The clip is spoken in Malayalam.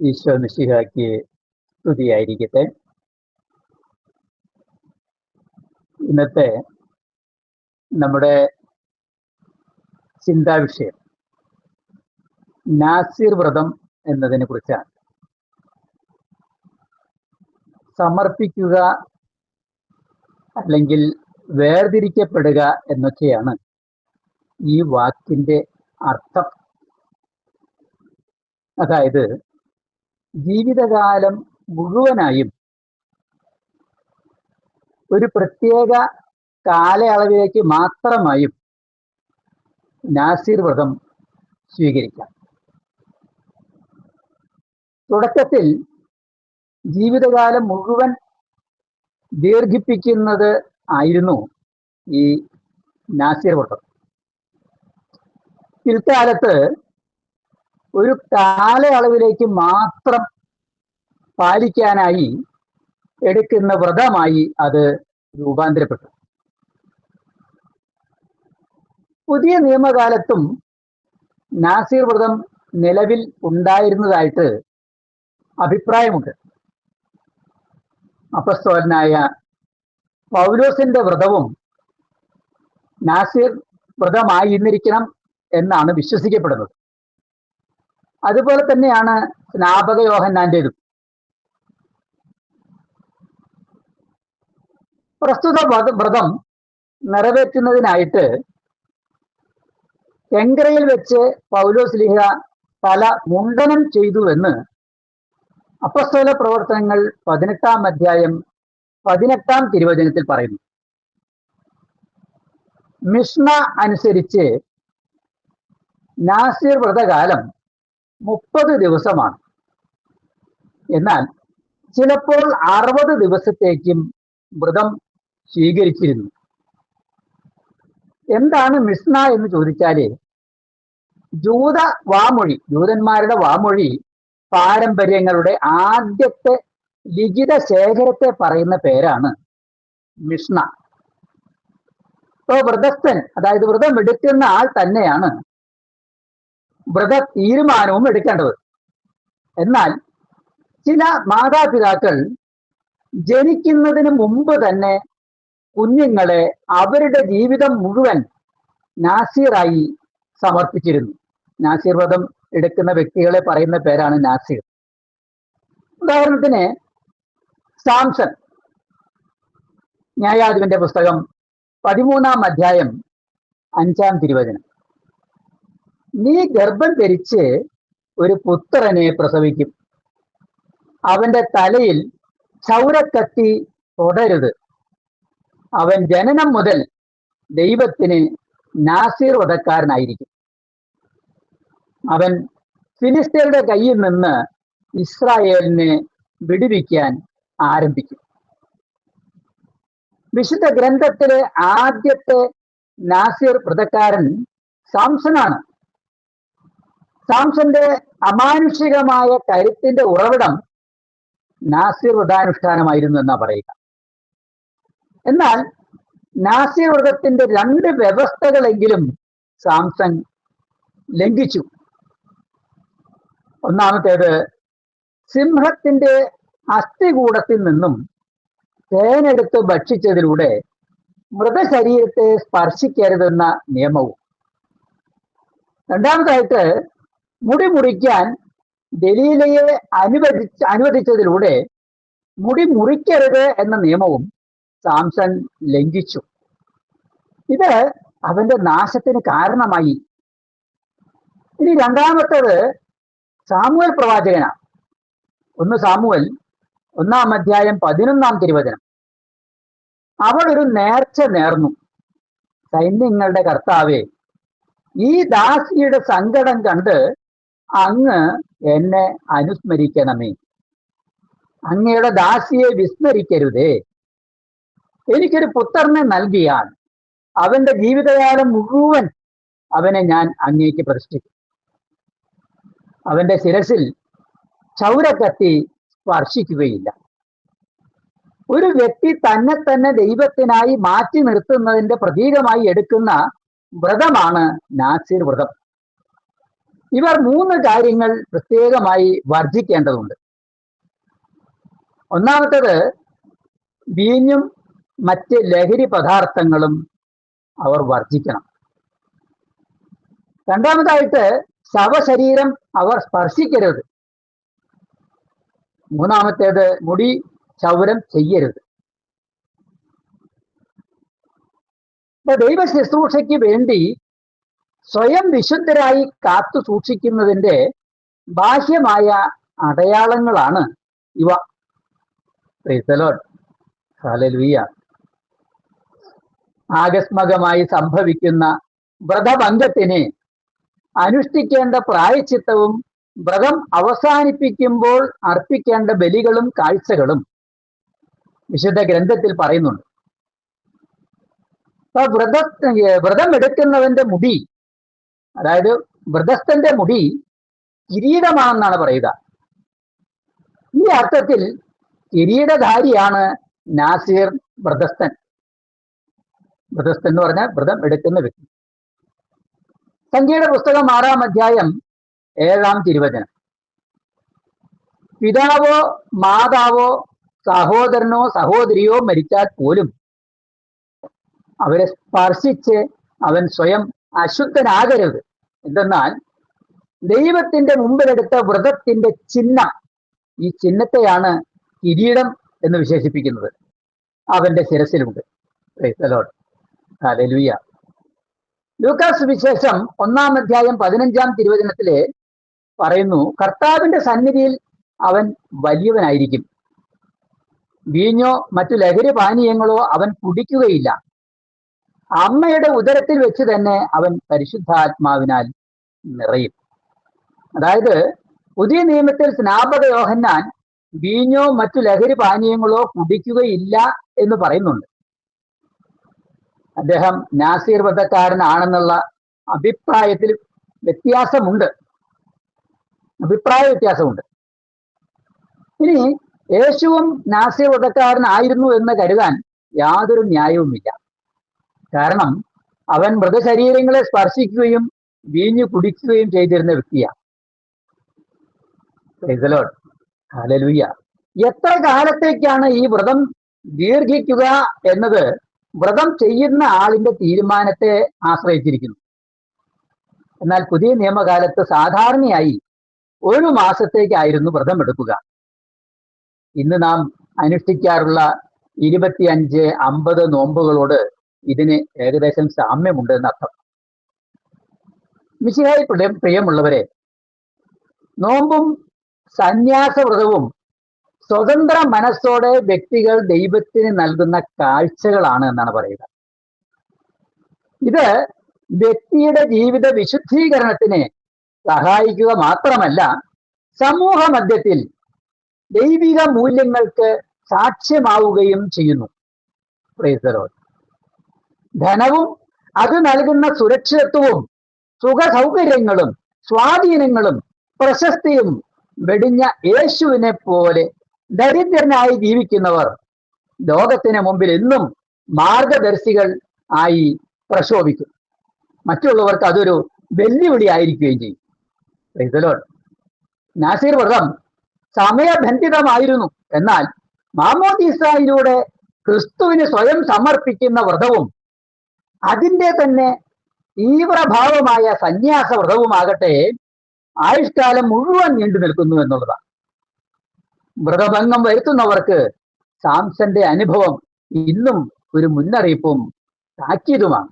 ഈശോ മിശിഹാക്ക് സ്തുതിയായിരിക്കട്ടെ. ഇന്നത്തെ നമ്മുടെ ചിന്താ വിഷയം നാസിർ വ്രതം എന്നതിനെ കുറിച്ചാണ്. സമർപ്പിക്കുക അല്ലെങ്കിൽ വേർതിരിക്കപ്പെടുക എന്നൊക്കെയാണ് ഈ വാക്കിന്റെ അർത്ഥം. അതായത് ജീവിതകാലം മുഴുവനായും ഒരു പ്രത്യേക കാലയളവിലേക്ക് മാത്രമായും നാസിർ വ്രതം സ്വീകരിക്കാം. തുടക്കത്തിൽ ജീവിതകാലം മുഴുവൻ ദീർഘിപ്പിക്കുന്നത് ആയിരുന്നു ഈ നാസിർ വ്രതം. പിൽക്കാലത്ത് ഒരു കാലയളവിലേക്ക് മാത്രം പാലിക്കാനായി എടുക്കുന്ന വ്രതമായി അത് രൂപാന്തരപ്പെട്ടു. പുതിയ നിയമകാലത്തും നാസീർ വ്രതം നിലവിൽ ഉണ്ടായിരുന്നതായിട്ട് അഭിപ്രായമുണ്ട്. അപസ്തോലനായ പൗലോസിന്റെ വ്രതവും നാസിർ വ്രതമായിരുന്നിരിക്കണം എന്നാണ് വിശ്വസിക്കപ്പെടുന്നത്. അതുപോലെ തന്നെയാണ് സ്നാപക യോഹന്നാന്റേതും. പ്രസ്തുത വ്രതം നിറവേറ്റുന്നതിനായിട്ട് കെങ്കരയിൽ വെച്ച് പൗലോസ് ലിഹ തല മുണ്ടനം ചെയ്തുവെന്ന് അപ്പസ്തോല പ്രവർത്തനങ്ങൾ പതിനെട്ടാം അധ്യായം പതിനെട്ടാം തിരുവചനത്തിൽ പറയുന്നു. മിഷ്ണ അനുസരിച്ച് നാസിർ വ്രതകാലം മുപ്പത് ദിവസമാണ്. എന്നാൽ ചിലപ്പോൾ അറുപത് ദിവസത്തേക്കും വ്രതം സ്വീകരിച്ചിരുന്നു. എന്താണ് മിസ്ന എന്ന് ചോദിച്ചാൽ ജൂത വാമൊഴി ജൂതന്മാരുടെ വാമൊഴി പാരമ്പര്യങ്ങളുടെ ആദ്യത്തെ ലിഖിത ശേഖരത്തെ പറയുന്ന പേരാണ് മിഷ്ണ ഇപ്പോ വ്രതസ്ഥൻ അതായത് വ്രതം എടുക്കുന്ന ആൾ തന്നെയാണ് വ്രത തീരുമാനവും എടുക്കേണ്ടത്. എന്നാൽ ചില മാതാപിതാക്കൾ ജനിക്കുന്നതിന് മുമ്പ് തന്നെ കുഞ്ഞുങ്ങളെ അവരുടെ ജീവിതം മുഴുവൻ നാസീറായി സമർപ്പിച്ചിരുന്നു. നാസീർ വ്രതം എടുക്കുന്ന വ്യക്തികളെ പറയുന്ന പേരാണ് നാസീർ. ഉദാഹരണത്തിന് സാംസൺ. ന്യായാധിപന്റെ പുസ്തകം പതിമൂന്നാം അധ്യായം അഞ്ചാം തിരുവചനം. നീ ഗർഭം ധരിച്ച് ഒരു പുത്രനെ പ്രസവിക്കും. അവന്റെ തലയിൽ ക്ഷൗരക്കത്തി തുടരുത്. അവൻ ജനനം മുതൽ ദൈവത്തിന് നാസീർ വധക്കാരനായിരിക്കും അവൻ ഫിലിസ്തീനയുടെ കയ്യിൽ നിന്ന് ഇസ്രായേലിനെ വിടുവിക്കാൻ ആരംഭിക്കും. വിശുദ്ധ ഗ്രന്ഥത്തിലെ ആദ്യത്തെ നാസിർ വ്രതക്കാരൻ സാംസനാണ് സാംസന്റെ അമാനുഷികമായ കരുത്തിന്റെ ഉറവിടം നാസിർ വ്രതാനുഷ്ഠാനമായിരുന്നു എന്നാ പറയുക. എന്നാൽ നാസിർ വ്രതത്തിന്റെ രണ്ട് വ്യവസ്ഥകളെങ്കിലും സാംസൺ ലംഘിച്ചു. ഒന്നാമത്തേത് സിംഹത്തിന്റെ അസ്ഥികൂടത്തിൽ നിന്നും തേനെടുത്ത് ഭക്ഷിച്ചതിലൂടെ മൃതശരീരത്തെ സ്പർശിക്കരുതെന്ന നിയമവും. രണ്ടാമതായിട്ട് മുടി മുറിക്കാൻ ദലീലയെ അനുവദിച്ച് അനുവദിച്ചതിലൂടെ മുടി മുറിക്കരുത് എന്ന നിയമവും സാംസൺ ലംഘിച്ചു. ഇത് അവന്റെ നാശത്തിന് കാരണമായി. ഇനി രണ്ടാമത്തേത് സാമുവൽ പ്രവാചകനാണ്. ഒന്ന് സാമുവൽ ഒന്നാം അധ്യായം പതിനൊന്നാം തിരുവചനം. അവൾ ഒരു നേർച്ച നേർന്നു. സൈന്യങ്ങളുടെ കർത്താവെ ഈ ദാസിയുടെ സങ്കടം കണ്ട് അങ്ങ് എന്നെ അനുസ്മരിക്കണമേ. അങ്ങയുടെ ദാസിയെ വിസ്മരിക്കരുതേ. എനിക്കൊരു പുത്രനെ നൽകിയാൽ അവന്റെ ജീവിതകാലം മുഴുവൻ അവനെ ഞാൻ അങ്ങേക്ക് പ്രതിഷ്ഠിക്കും. അവന്റെ ശിരസിൽ ചൗരക്കത്തി സ്പർശിക്കുകയില്ല. ഒരു വ്യക്തി തന്നെ തന്നെ ദൈവത്തിനായി മാറ്റി നിർത്തുന്നതിന്റെ പ്രതീകമായി എടുക്കുന്ന വ്രതമാണ് നാസിർ വ്രതം. ഇവർ മൂന്ന് കാര്യങ്ങൾ പ്രത്യേകമായി വർജിക്കേണ്ടതുണ്ട്. ഒന്നാമത്തേത് വീഞ്ഞും മറ്റ് ലഹരി പദാർത്ഥങ്ങളും അവർ വർജിക്കണം. രണ്ടാമതായിട്ട് ശവശരീരം അവർ സ്പർശിക്കരുത്. മൂന്നാമത്തേത് മുടി ചൗരം ചെയ്യരുത്. ദൈവ ശുശ്രൂഷയ്ക്ക് വേണ്ടി സ്വയം വിശുദ്ധരായി കാത്തു സൂക്ഷിക്കുന്നതിന്റെ ബാഹ്യമായ അടയാളങ്ങളാണ് ഇവ. ആകസ്മകമായി സംഭവിക്കുന്ന വ്രതഭംഗത്തിന് അനുഷ്ഠിക്കേണ്ട പ്രായച്ചിത്തവും വ്രതം അവസാനിപ്പിക്കുമ്പോൾ അർപ്പിക്കേണ്ട ബലികളും കാഴ്ചകളും വിശുദ്ധ ഗ്രന്ഥത്തിൽ പറയുന്നുണ്ട്. വ്രത വ്രതം എടുക്കുന്നവന്റെ മുടി അതായത് വ്രതസ്ഥന്റെ മുടി കിരീടമാണെന്നാണ് പറയുക. ഈ അർത്ഥത്തിൽ കിരീടധാരിയാണ് നാസിർ വ്രതസ്ഥൻ വ്രതസ്ഥൻ എന്ന് പറഞ്ഞാൽ വ്രതം എടുക്കുന്ന വ്യക്തി. സംഖ്യയുടെ പുസ്തകം ആറാം അധ്യായം ഏഴാം തിരുവചനം. പിതാവോ മാതാവോ സഹോദരനോ സഹോദരിയോ മരിച്ചാൽ പോലും അവരെ സ്പർശിച്ച് അവൻ സ്വയം അശുദ്ധനാകരുത് എന്തെന്നാൽ ദൈവത്തിന്റെ മുമ്പിലെടുത്ത വ്രതത്തിന്റെ ചിഹ്നം ഈ ചിഹ്നത്തെയാണ് കിരീടം എന്ന് വിശേഷിപ്പിക്കുന്നത്. അവന്റെ ശിരസിലുണ്ട്. ലൂക്കാസ് വിശേഷം ഒന്നാം അധ്യായം പതിനഞ്ചാം തിരുവചനത്തിലെ പറയുന്നു കർത്താവിന്റെ സന്നിധിയിൽ അവൻ വലിയവനായിരിക്കും. വീഞ്ഞോ മറ്റു ലഹരി പാനീയങ്ങളോ അവൻ കുടിക്കുകയില്ല. അമ്മയുടെ ഉദരത്തിൽ വെച്ച് തന്നെ അവൻ പരിശുദ്ധാത്മാവിനാൽ നിറയും. അതായത് പുതിയ നിയമത്തിൽ സ്നാപക യോഹന്നാൻ വീഞ്ഞോ മറ്റു ലഹരി പാനീയങ്ങളോ കുടിക്കുകയില്ല എന്ന് പറയുന്നുണ്ട്. അദ്ദേഹം നാസീർ വധക്കാരനാണെന്നുള്ള അഭിപ്രായത്തിൽ വ്യത്യാസമുണ്ട്. അഭിപ്രായ വ്യത്യാസമുണ്ട്. ഇനി യേശുവും നാസീർ വധക്കാരനായിരുന്നു എന്ന് കരുതാൻ യാതൊരു ന്യായവുമില്ല. കാരണം അവൻ മൃതശരീരങ്ങളെ സ്പർശിക്കുകയും വീഞ്ഞു കുടിക്കുകയും ചെയ്തിരുന്ന വ്യക്തിയാണ് എത്ര കാലത്തേക്കാണ് ഈ വ്രതം ദീർഘിക്കുക എന്നത് വ്രതം ചെയ്യുന്ന ആളിന്റെ തീരുമാനത്തെ ആശ്രയിച്ചിരിക്കുന്നു? എന്നാൽ പുതിയ നിയമകാലത്ത് സാധാരണയായി ഒരു മാസത്തേക്കായിരുന്നു വ്രതം എടുക്കുക. ഇന്ന് നാം അനുഷ്ഠിക്കാറുള്ള ഇരുപത്തിയഞ്ച് അമ്പത് നോമ്പുകളോട് ഇതിന് ഏകദേശം സാമ്യമുണ്ട് എന്നർത്ഥം മിശിഹായി പ്രിയമുള്ളവരെ നോമ്പും സന്യാസവ്രതവും സ്വതന്ത്ര മനസ്സോടെ വ്യക്തികൾ ദൈവത്തിന് നൽകുന്ന കാഴ്ചകളാണ് എന്നാണ് പറയുക. ഇത് വ്യക്തിയുടെ ജീവിത വിശുദ്ധീകരണത്തിന് സഹായിക്കുക മാത്രമല്ല സമൂഹ മധ്യത്തിൽ ദൈവിക മൂല്യങ്ങൾക്ക് സാക്ഷ്യമാവുകയും ചെയ്യുന്നു. ധനവും അത് നൽകുന്ന സുരക്ഷിതത്വവും സുഖ സൗകര്യങ്ങളും സ്വാധീനങ്ങളും പ്രശസ്തിയും വെടിഞ്ഞ യേശുവിനെ പോലെ ദരിദ്രനായി ജീവിക്കുന്നവർ ലോകത്തിന് മുമ്പിൽ എന്നും മാർഗദർശികൾ ആയി പ്രശോഭിക്കും. മറ്റുള്ളവർക്ക് അതൊരു വെല്ലുവിളി ആയിരിക്കുകയും ചെയ്യും. നാസീർ വ്രതം സമയബന്ധിതമായിരുന്നു. എന്നാൽ മാമോദീസായിലൂടെ ക്രിസ്തുവിന് സ്വയം സമർപ്പിക്കുന്ന വ്രതവും അതിന്റെ തന്നെ തീവ്രഭാവമായ സന്യാസ വ്രതവുമാകട്ടെ ആയുഷ്കാലം മുഴുവൻ നീണ്ടു നിൽക്കുന്നു എന്നുള്ളതാണ്. വ്രതഭംഗം വരുത്തുന്നവർക്ക് സാംസന്റെ അനുഭവം ഇന്നും ഒരു മുന്നറിയിപ്പും താക്കീതുമാണ്